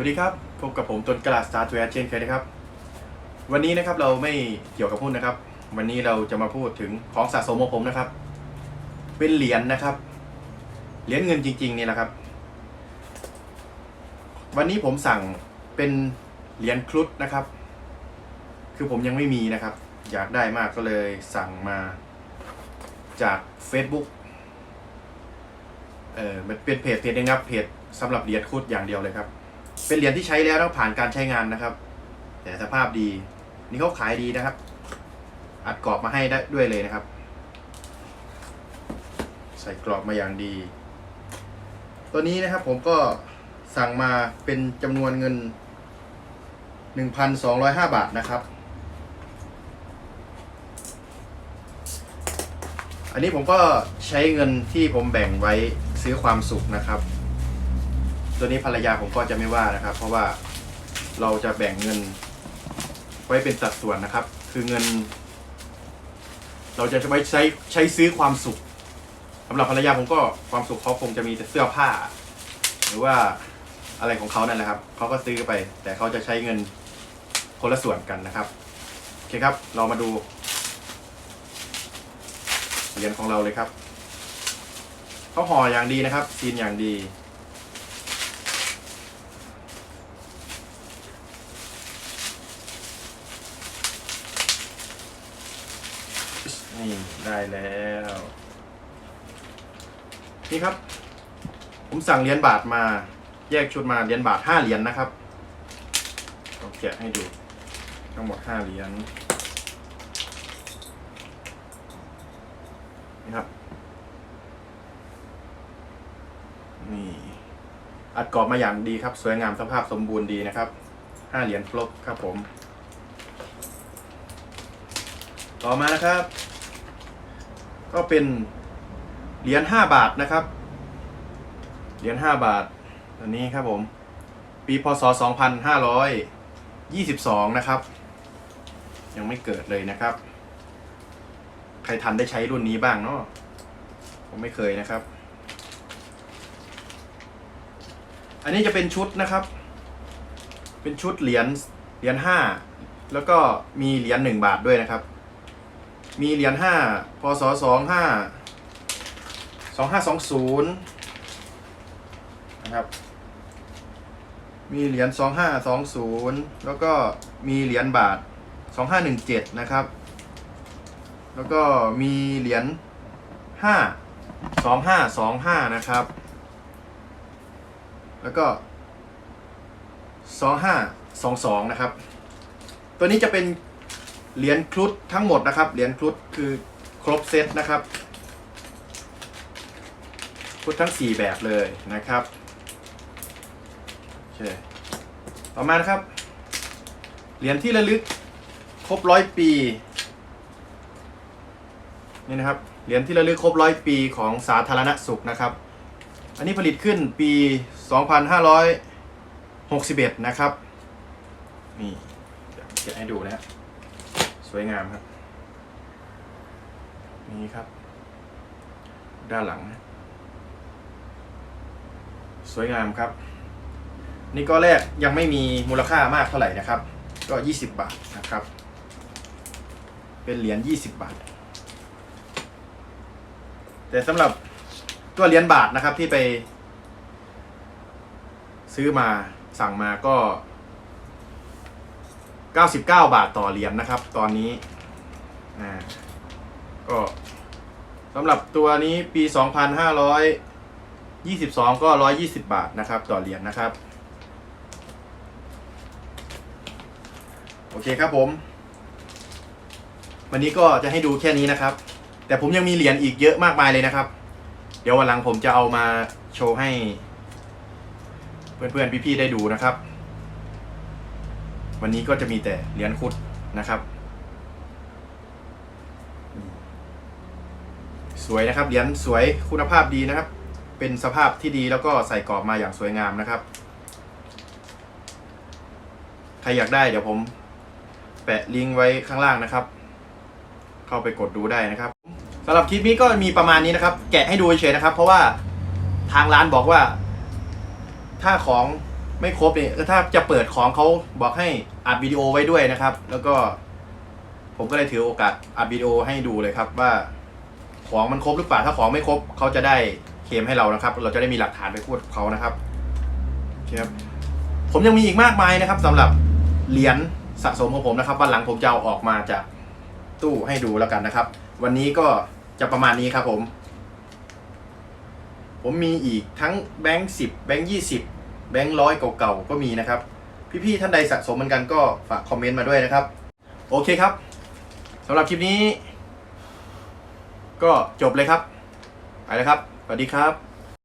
วัสดีครับ พบกับผมต้นกระดาษสตาร์ทเวร์เช่นเคยนะครับ วันนี้นะครับเราไม่เกี่ยวกับหุ้นนะครับ วันนี้เราจะมาพูดถึงของสะสมของผมนะครับ เป็นเหรียญนะครับ เหรียญเงินจริง ๆ นี่แหละครับ วันนี้ผมสั่งเป็นเหรียญครุฑนะครับ คือผมยังไม่มีนะครับ อยากได้มากก็เลยสั่งมาจาก Facebook เออมันเป็นเพจเพจนึงครับเพจสำหรับเหรียญครุฑอย่างเดียวเลยครับ เป็นเหรียญที่ใช้แล้วแล้วผ่านการใช้งานนะครับ แต่สภาพดี นี่เขาขายดีนะครับ อัดกรอบมาให้ได้ด้วยเลยนะครับ ใส่กรอบมาอย่างดี ตัวนี้นะครับผมก็สั่งมาเป็นจำนวนเงิน 1,205 บาทนะครับ อันนี้ผมก็ใช้เงินที่ผมแบ่งไว้ซื้อความสุขนะครับ ตัวนี้ภรรยาผมก็จะไม่ว่านะครับ เพราะว่าเราจะแบ่งเงินไว้เป็นสัดส่วนนะครับ คือเงิน เราจะไว้ใช้ใช้ซื้อความสุขสำหรับภรรยาผมก็ความสุขเขาคงจะมีแต่เสื้อผ้า หรือว่าอะไรของเขานั่นแหละครับเขาก็ซื้อไป แต่เขาจะใช้เงินคนละส่วนกันนะครับโอเคครับ เรามาดูเหรียญของเราเลยครับเขาห่ออย่างดีนะครับซีนอย่างดี นี่ได้แล้ว นี่ครับ ผมสั่งเหรียญบาทมา แยกชุดมาเหรียญบาทห้าเหรียญนะครับเราแกะให้ดู ทั้งหมดห้าเหรียญนี่ครับ นี่อัดกรอบมาอย่างดีครับ สวยงามสภาพสมบูรณ์ดีนะครับห้าเหรียญครบครับผม ต่อมานะครับ ก็เป็นเหรียญห้าบาทนะครับ เหรียญห้าบาท อันนี้ครับผม ปีพศสองพันห้าร้อยยี่สิบสองนะครับ ยังไม่เกิดเลยนะครับ ใครทันได้ใช้รุ่นนี้บ้างเนาะ ผมไม่เคยนะครับ อันนี้จะเป็นชุดนะครับ เป็นชุดเหรียญ เหรียญห้าแล้วก็มีเหรียญหนึ่งบาทด้วยนะครับ มีเหรียญห้าพศสองห้าสองห้าสองศูนย์นะครับ มีเหรียญสองห้าสองศูนย์แล้วก็มีเหรียญบาทสองห้าหนึ่งเจ็ดนะครับ แล้วก็มีเหรียญห้าสองห้าสองห้านะครับ แล้วก็สองห้าสองสองนะครับ ตัวนี้จะเป็น เหรียญครุฑทั้งหมดนะครับ เหรียญครุฑคือครบเซตนะครับครุฑทั้ง 4 แบบเลยนะครับโอเคต่อมานะครับ เหรียญที่ระลึกครบร้อยปีนี่นะครับเหรียญที่ระลึกครบร้อยปีของสาธารณสุขนะครับ อันนี้ผลิตขึ้นปี 2561 นะครับ นี่เดี๋ยวให้ดูนะครับ สวยงามครับ นี่ครับ ด้านหลังนะสวยงามครับ นี่ก็แรกยังไม่มีมูลค่ามากเท่าไหร่นะครับ ก็ 20 บาทนะครับ เป็นเหรียญ20 บาท แต่สำหรับตัวเหรียญบาทนะครับที่ไป ซื้อมาสั่งมาก็ 99 บาทต่อเหรียญนะครับ ตอนนี้นะก็สำหรับตัวนี้ปี 2522 ก็ 120 บาทนะครับ ต่อเหรียญนะครับ โอเคครับผม วันนี้ก็จะให้ดูแค่นี้นะครับ แต่ผมยังมีเหรียญอีกเยอะมากมายเลยนะครับ เดี๋ยววันหลังผมจะเอามาโชว์ให้ เพื่อนๆ พี่ๆ ได้ดูนะครับ วันนี้ก็จะมีแต่เหรียญคุดนะครับ สวยนะครับเหรียญสวยคุณภาพดีนะครับ เป็นสภาพที่ดีแล้วก็ใส่กรอบมาอย่างสวยงามนะครับ ใครอยากได้เดี๋ยวผม แปะลิงก์ไว้ข้างล่างนะครับ เข้าไปกดดูได้นะครับสำหรับคลิปนี้ก็มีประมาณนี้นะครับ แกะให้ดูเฉยๆนะครับ เพราะว่าทางร้านบอกว่า ถ้าของ ไม่ครบเนี่ยถ้าจะเปิดของเขาบอกให้อัดวิดีโอไว้ด้วยนะครับ แล้วก็ ผมก็เลยถือโอกาสอัดวิดีโอให้ดูเลยครับว่า ของมันครบหรือเปล่าถ้าของไม่ครบเขาจะได้เคลมให้เรานะครับ เราจะได้มีหลักฐานไปพูดกับเขานะครับโอเคครับผมยังมีอีกมากมายนะครับสำหรับเหรียญสะสมของผมนะครับวันหลังผมจะเอาออกมาจากตู้ให้ดูแล้วกันนะครับ วันนี้ก็จะประมาณนี้ครับผม ผมมีอีกทั้งแบงค์สิบแบงค์ยี่สิบ แบงค์ร้อยเก่าๆก็มีนะครับ พี่ๆท่านใดสะสมเหมือนกันก็ฝากคอมเมนต์มาด้วยนะครับ โอเคครับสำหรับคลิปนี้ ก็จบเลยครับ ไปแล้วครับ สวัสดีครับ